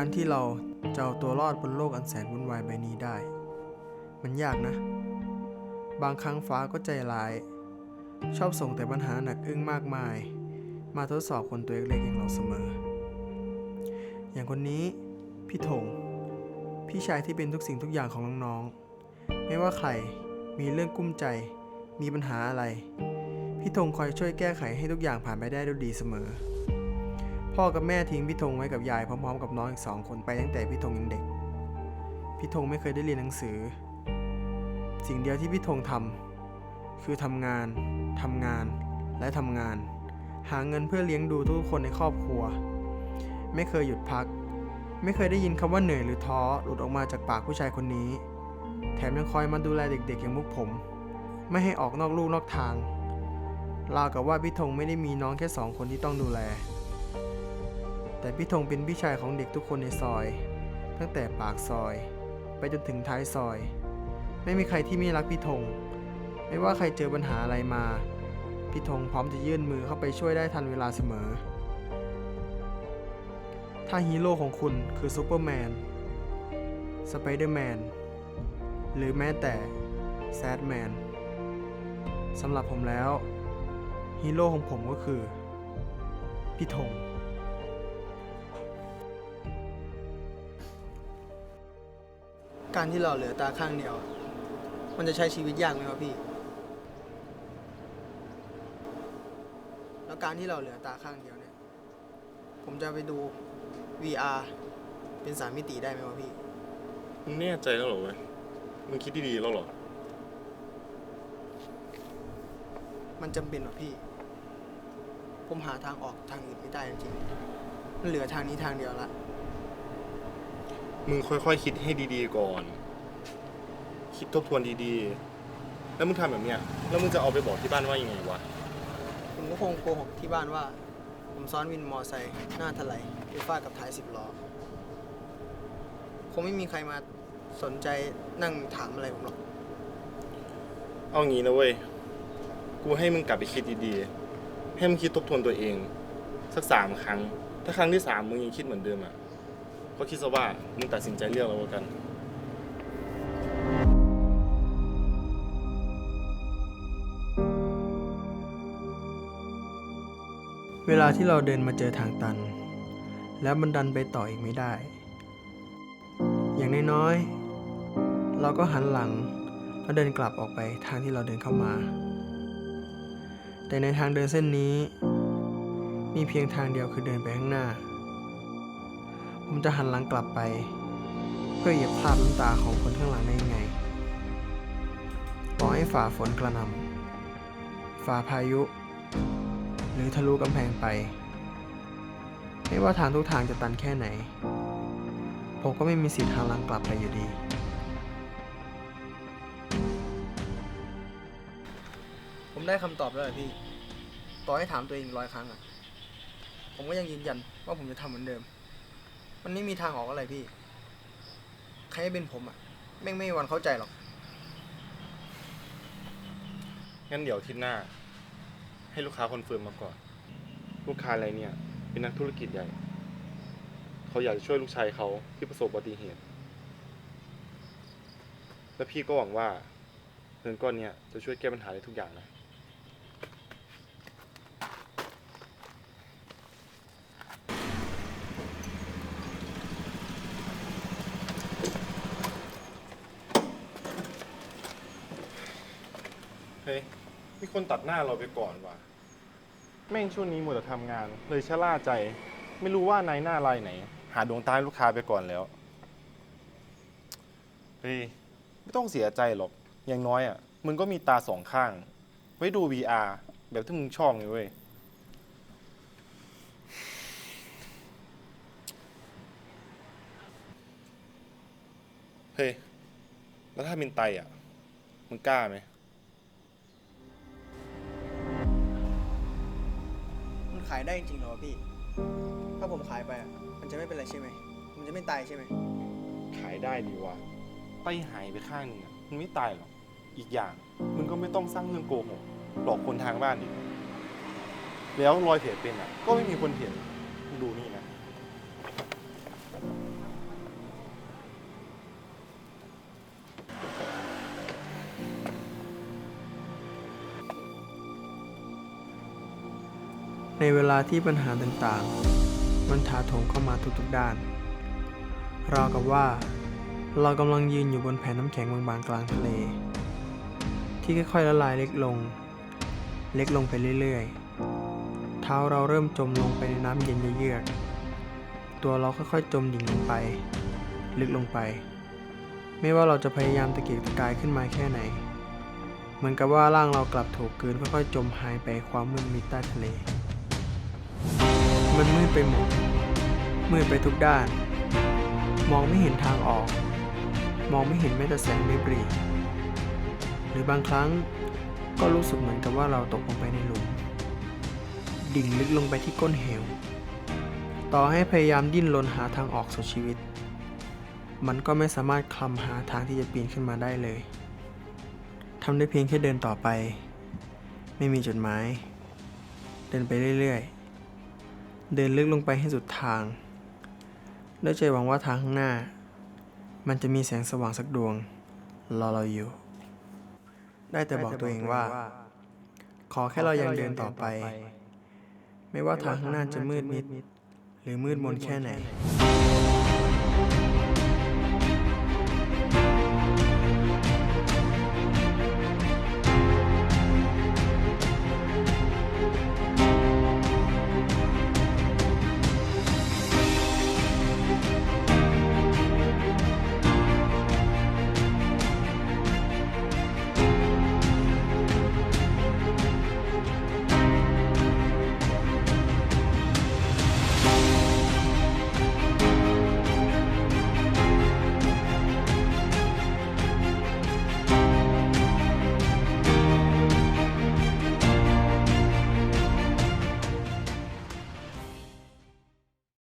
การที่เราจะเอาตัวรอดบนโลกอันแสนวุ่นวายใบนี้ได้ มันยากนะ บางครั้งฟ้าก็ใจร้าย ชอบส่งแต่ปัญหาหนักอึ้งมากมาย มาทดสอบคนตัวเล็กๆอย่างเราเสมอ อย่างคนนี้ พี่ธงพี่ชายที่เป็นทุกสิ่งทุกอย่างของน้องๆ ไม่ว่าใครมีเรื่องกุ้มใจ มีปัญหาอะไร พี่ธงคอยช่วยแก้ไขให้ทุกอย่างผ่านไปได้ด้วยดีเสมอ พ่อกับแม่ทิ้งพี่ธงไว้กับยายพร้อมๆกับน้องอีกสองคนไปตั้งแต่พี่ธงยังเด็ก พี่ธงไม่เคยได้เรียนหนังสือ สิ่งเดียวที่พี่ธงทำคือทำงานทำงาน และทำงาน หาเงินเพื่อเลี้ยงดูทุกคนในครอบครัว ไม่เคยหยุดพัก ไม่เคยได้ยินคำว่าเหนื่อยหรือท้อหลุดออกมาจากปากผู้ชายคนนี้ แถมยังคอยมาดูแลเด็กๆอย่างพวกผม ไม่ให้ออกนอกลู่นอกทางราวกับว่าพี่ธงไม่ได้มีน้องแค่สองคนที่ต้องดูแล แต่พี่ธงเป็นพี่ชายของเด็กทุกคนในซอย ตั้งแต่ปากซอย ไปจนถึงท้ายซอย ไม่มีใครที่ไม่รักพี่ธง ไม่ว่าใครเจอปัญหาอะไรมา พี่ธงพร้อมจะยื่นมือเข้าไปช่วยได้ทันเวลาเสมอ ถ้าฮีโร่ของคุณคือซูเปอร์แมน สไปเดอร์แมน หรือแม้แต่แซดแมนสำหรับผมแล้วฮีโร่ของผมก็คือ พี่ธง การที่เราเหลือตาข้างเดียว มันจะใช้ชีวิตยากไหมวะพี่ แล้วการที่เราเหลือตาข้างเดียวเนี่ย ผมจะไปดู VR เป็นสามมิติได้ไหมวะพี่ มึงแน่ใจแล้วเหรอเว้ยมึงคิดดีๆแล้วเหรอ มันจำเป็นวะพี่ ผมหาทางออกทางอื่นไม่ได้จริงๆมันเหลือทางนี้ทางเดียวละ มึงค่อยๆคิดให้ดีๆก่อน คิดทบทวนดีๆ แล้วมึงทำแบบเนี้ย แล้วมึงจะเอาไปบอกที่บ้านว่ายังไงวะ ผมก็คงโกหกที่บ้านว่า ผมซ้อนวินมอไซค์หน้าถลายไปฟาดกับท้ายสิบล้อ คงไม่มีใครมาสนใจนั่งถามอะไรผมหรอก เอางี้นะเว้ย กูให้มึงกลับไปคิดดีๆ ให้มึงคิดทบทวนตัวเอง สักสามครั้ง ถ้าครั้งที่สามมึงยังคิดเหมือนเดิมอะ ก็คิดซะว่ามึงตัดสินใจเลือกแล้วกัน เวลาที่เราเดินมาเจอทางตัน แล้วมันดันไปต่ออีกไม่ได้ อย่างน้อยๆ เราก็หันหลังแล้วเดินกลับออกไปทางที่เราเดินเข้ามา แต่ในทางเดินเส้นนี้ มีเพียงทางเดียวคือเดินไปข้างหน้า ผมจะหันหลังกลับไป เพื่อเหยียบภาพน้ำตาของคนข้างหลังได้ยังไงต่อให้ฝ่าฝนกระหน่ำฝ่าพายุ หรือทะลุกำแพงไป ไม่ว่าทางทุกทางจะตันแค่ไหน ผมก็ไม่มีสิทธิ์หันหลังกลับไปอยู่ดีผมได้คำตอบแล้วพี่ ต่อให้ถามตัวเองร้อยครั้งอะผมก็ยังยืนยันว่าผมจะทำเหมือนเดิม มันไม่มีทางออกอะไรพี่ ใครให้เป็นผมอะแม่งไม่มีวันเข้าใจหรอก งั้นเดี๋ยวอาทิตย์หน้า ให้ลูกค้าคอนเฟิร์มมาก่อน ลูกค้ารายเนี่ย เป็นนักธุรกิจใหญ่ เขาอยากจะช่วยลูกชายเขาที่ประสบอุบัติเหตุ และพี่ก็หวังว่าเงินก้อนเนี้ยจะช่วยแก้ปัญหาได้ทุกอย่างนะ เฮ้ย มี คนตัดหน้าเราไปก่อนว่ะ แม่งช่วงนี้หมดแต่ทำงาน เลยชะล่าใจ ไม่รู้ว่านายหน้ารายไหน หาดวงตาให้ลูกค้าไปก่อนแล้วเฮ้ยไม่ต้องเสียใจหรอก อย่างน้อยอะ มึงก็มีตาสองข้าง ไว้ดู VR แบบที่มึงชอบไงเว้ย เฮ้ย แล้วถ้ามินไตอะ มึงกล้าไหม ขายได้จริงๆเหรอวะพี่ ถ้าผมขายไปอะมันจะไม่เป็นไรใช่ไหม มันจะไม่ตายใช่ไหม ขายได้ดีวะไตหายไปข้างหนึงอะมันไม่ตายหรอกอีกอย่างมึงก็ไม่ต้องสร้างเรื่องโกหกหลอกคนทางบ้านอีกแล้วรอยแผลเป็นอะ ก็ไม่มีคนเห็นมึงดูนี่นะ ในเวลาที่ปัญหาต่างๆ มันถาโถมเข้ามาทุกๆด้าน ราวกับว่า เรากำลังยืนอยู่บนแผ่นน้ำแข็งบางๆกลางทะเล ที่ค่อยๆละลายเล็กลง เล็กลงไปเรื่อยๆ เท้าเราเริ่มจมลงไปในน้ำเย็นเยือก ตัวเราค่อยๆจมดิ่งลงไป ลึกลงไป ไม่ว่าเราจะพยายามตะเกียกตะกายขึ้นมาแค่ไหน เหมือนกับว่าร่างเรากลับถูกกืนค่อยๆ จมหายไปความมืดมิดใต้ทะเล มันมืดไปหมด มืดไปทุกด้าน มองไม่เห็นทางออก มองไม่เห็นแม้แต่แสงริบหรี่หรือบางครั้งก็รู้สึกเหมือนกับว่าเราตกลงไปในหลุม ดิ่งลึกลงไปที่ก้นเหว ต่อให้พยายามดิ้นรนหาทางออกสู่ชีวิต มันก็ไม่สามารถคลำหาทางที่จะปีนขึ้นมาได้เลยทำได้เพียงแค่เดินต่อไป ไม่มีจุดหมาย เดินไปเรื่อยๆ เดินลึกลงไปให้สุดทาง ด้วยใจหวังว่าทางข้างหน้า มันจะมีแสงสว่างสักดวง รอเราอยู่ ได้แต่บอกตัวเองว่า ขอแค่เรายังเดินต่อไป ไม่ว่าทางข้างหน้าจะมืดมิด หรือมืดมนแค่ไหน